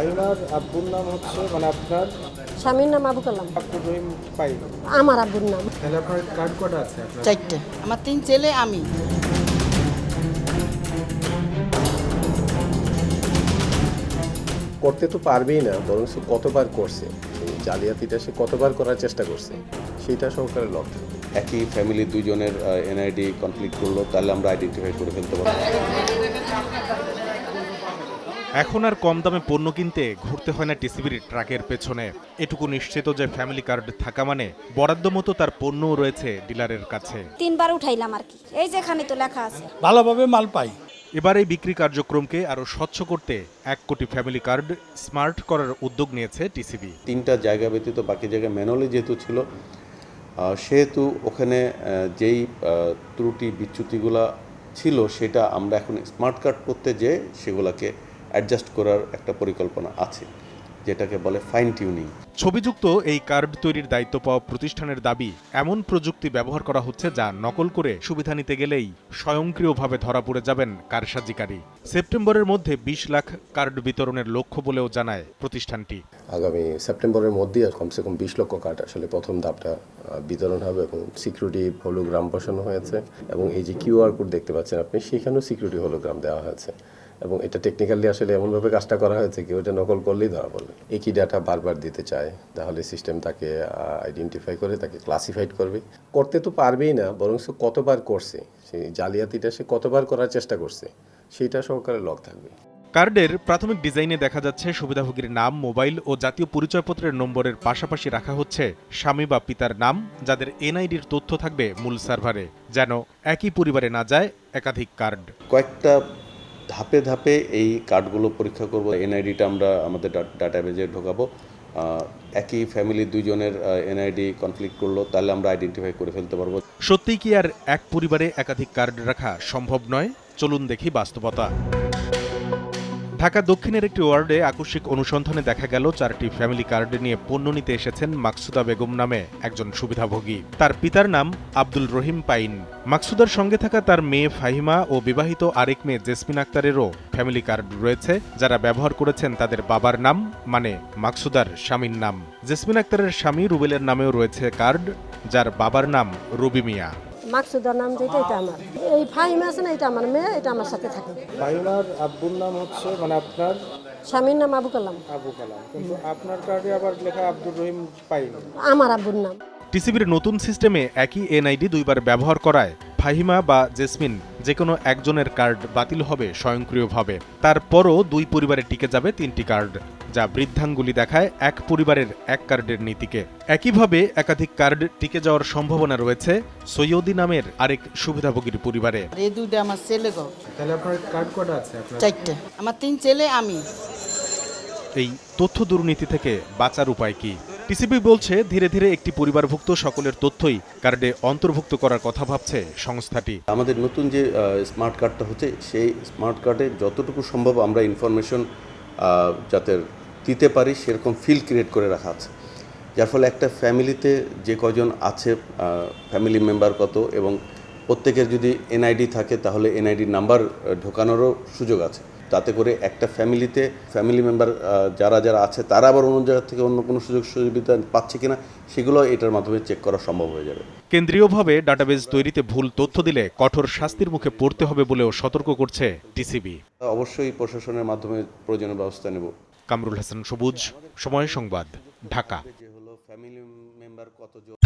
ফাহিমার আব্বুর নাম হচ্ছে মানে আপনার? স্বামীর নাম আবু কালাম। আব্দুর রহিম পাই। আমার আব্বুর নাম। তাহলে আপনার কার্ড কটা আছে আপনার? চারটে। আমার তিন ছেলে আমি। করতে তো পারবেই না বরং সে কতবার করছে জালিয়াতিটা সে কতবার করার চেষ্টা করছে সেটা সরকারের লক্ষ্য। একই ফ্যামিলি দুজনের এনআইডি কনফ্লিক্ট করল তাহলে আমরা আইডেন্টিফাই করে ফেলতে পারব। এখন আর কম দামে পণ্য কিনতে ঘুরতে হয় না টিসিবির ট্রাকের পেছনে। এটুকু নিশ্চিত যে ফ্যামিলি কার্ড থাকা মানে বরাদ্দ মতো তার পণ্যও রয়েছে ডিলারের কাছে। তিনবার উঠাইলাম আর কি। এই যেখানে তো লেখা আছে। ভালোভাবে মাল পাই। এবার এই বিক্রি কার্যক্রমকে আরও স্বচ্ছ করতে এক কোটি ফ্যামিলি কার্ড স্মার্ট করার উদ্যোগ নিয়েছে টিসিবি। তিনটা জায়গা ব্যতীত বাকি জায়গায় ম্যানুয়ালি যেহেতু ছিল সেহেতু ওখানে যেই ত্রুটি বিচ্যুতিগুলা ছিল সেটা আমরা এখন স্মার্ট কার্ড করতে যেয়ে সেগুলোকে অ্যাডজাস্ট করার একটা পরিকল্পনা আছে যেটাকে বলে ফাইন টিউনিং ছবিযুক্ত এই কার্ড তৈরির দায়িত্ব পাওয়া প্রতিষ্ঠানের দাবি এমন প্রযুক্তি ব্যবহার করা হচ্ছে যা নকল করে সুবিধা নিতে গেলেই স্বয়ংক্রিয়ভাবে ধরা পড়ে যাবেন কারসাজিকারী। সেপ্টেম্বরের মধ্যে বিশ লাখ কার্ড বিতরণের লক্ষ্য বলেও জানায় প্রতিষ্ঠানটি। আগামী সেপ্টেম্বরের মধ্যেই আর কমসে কম বিশ লক্ষ কার্ড আসলে প্রথম ধাপটা বিতরণ হবে এবং সিকিউরিটি হলোগ্রাম বসানো হয়েছে। এবং এই যে কিউআর কোড দেখতে পাচ্ছেন আপনি সেখানেও সিকিউরিটি হলোগ্রাম দেওয়া হয়েছে। এবং এটা টেকনিক্যালি আসলে এমনভাবে কাজটা করা হয়েছে কি এটা নকল করলেই ধরা পড়বে। একই ডাটা বারবার দিতে চায় তাহলে সিস্টেম তাকে আইডেন্টিফাই করে তাকে ক্লাসিফাইড করবে। করতে তো পারবেই না বরং সে কতবার করছে সেই জালিয়াতিটা সে কতবার করার চেষ্টা করছে সেইটা সহকারে লক থাকবে। কার্ডের প্রাথমিক ডিজাইনে দেখা যাচ্ছে সুবিধাভোগীর নাম মোবাইল ও জাতীয় পরিচয়পত্রের নম্বরের পাশাপাশি রাখা হচ্ছে স্বামী বা পিতার নাম যাদের এনআইডির তথ্য থাকবে মূল সার্ভারে যেন একই পরিবারে না যায় একাধিক কার্ড। কয়েকটা ধাপে ধাপে এই কার্ডগুলো পরীক্ষা করব। এনআইডিটা আমরা আমাদের ডাটাবেজে ঢোকাবো। একই ফ্যামিলি দুজনের এনআইডি কনফ্লিক্ট করল, তাহলে আমরা আইডেন্টিফাই করে ফেলতে পারব। সত্যি কি আর এক পরিবারে একাধিক কার্ড রাখা সম্ভব নয়? চলুন দেখি বাস্তবতা। ঢাকা দক্ষিণের একটি ওয়ার্ডে আকস্মিক অনুসন্ধানে দেখা গেল, চারটি ফ্যামিলি কার্ড নিয়ে পণ্য নিতে এসেছেন মাকসুদা বেগম নামে একজন সুবিধাভোগী। তার পিতার নাম আব্দুল রহিম পাইন। মাকসুদার সঙ্গে থাকা তার মেয়ে ফাহিমা ও বিবাহিত আরেক মেয়ে জেসমিন আক্তারেরও ফ্যামিলি কার্ড রয়েছে, যারা ব্যবহার করেছেন তাদের বাবার নাম মানে মাকসুদার স্বামীর নাম। জেসমিন আক্তারের স্বামী রুবেলের নামেও রয়েছে কার্ড, যার বাবার নাম রবি মিয়া। মাকসুদার নাম যেটা এটা আমার। এই ফাহিম আছে না এটা আমার মেয়ে এটা আমার সাথে থাকে। ফাহিমার আব্বুর নাম হচ্ছে মানে আপনার? স্বামীর নাম আবু কালাম। আবু কালাম। কিন্তু আপনার কার্ডে আবার লেখা আব্দুর রহিম পাইনি। আমার আব্বুর নাম। টিসিবির নতুন সিস্টেমে একই এনআইডি দুইবার ব্যবহার করায় ফাহিমা বা জেসমিন যে কোনো একজনের কার্ড বাতিল হবে স্বয়ংক্রিয়ভাবে। তারপরও দুই পরিবারে টিকে যাবে তিনটি কার্ড। যা বৃদ্ধাঙ্গুলি দেখায় এক পরিবারের এক কার্ডের নীতিকে। একইভাবে একাধিক কার্ড টিকে যাওয়ার সম্ভাবনা রয়েছে সৈয়দি নামের আরেক সুবিধাভোগীর পরিবারে। এই দুইটা আমার ছেলে গো। তাহলে আপনার কার্ড কটা আছে আপনার? চারটে। আমার তিন ছেলে আমি। এই তথ্য দুর্নীতি থেকে বাঁচার উপায় কি? টিসিবি বলছে ধীরে ধীরে একটি পরিবারভুক্ত সকলের তথ্যই কার্ডে অন্তর্ভুক্ত করার কথা ভাবছে সংস্থাটি। আমাদের নতুন যে স্মার্ট কার্ডটা হচ্ছে সেই স্মার্ট কার্ডে যতটুকু সম্ভব আমরা ইনফরমেশন যাতে দিতে পারি, সেরকম ফিল ক্রিয়েট করে রাখা আছে। যার ফলে একটা ফ্যামিলিতে যে কজন আছে ফ্যামিলি মেম্বার কত, এবং প্রত্যেকের যদি এনআইডি থাকে, তাহলে এনআইডি নাম্বার ঢোকানোরও সুযোগ আছে। তাতে করে একটা ফ্যামিলিতে ফ্যামিলি মেম্বার যারা যারা আছে তারা আবার অন্য জায়গা থেকে অন্য কোনো সুযোগ সুবিধা পাচ্ছে কিনা সেগুলো এটার মাধ্যমে চেক করা সম্ভব হয়ে যাবে। কেন্দ্রীয়ভাবে ডাটাবেজ তৈরিতে ভুল তথ্য দিলে কঠোর শাস্তির মুখে পড়তে হবে বলেও সতর্ক করছে টিসিবি অবশ্যই প্রশাসনের মাধ্যমে প্রয়োজনীয় ব্যবস্থা নেব। কামরুল হাসান সবুজ সময় সংবাদ ঢাকা। ফ্যামিলি মেম্বার কতজন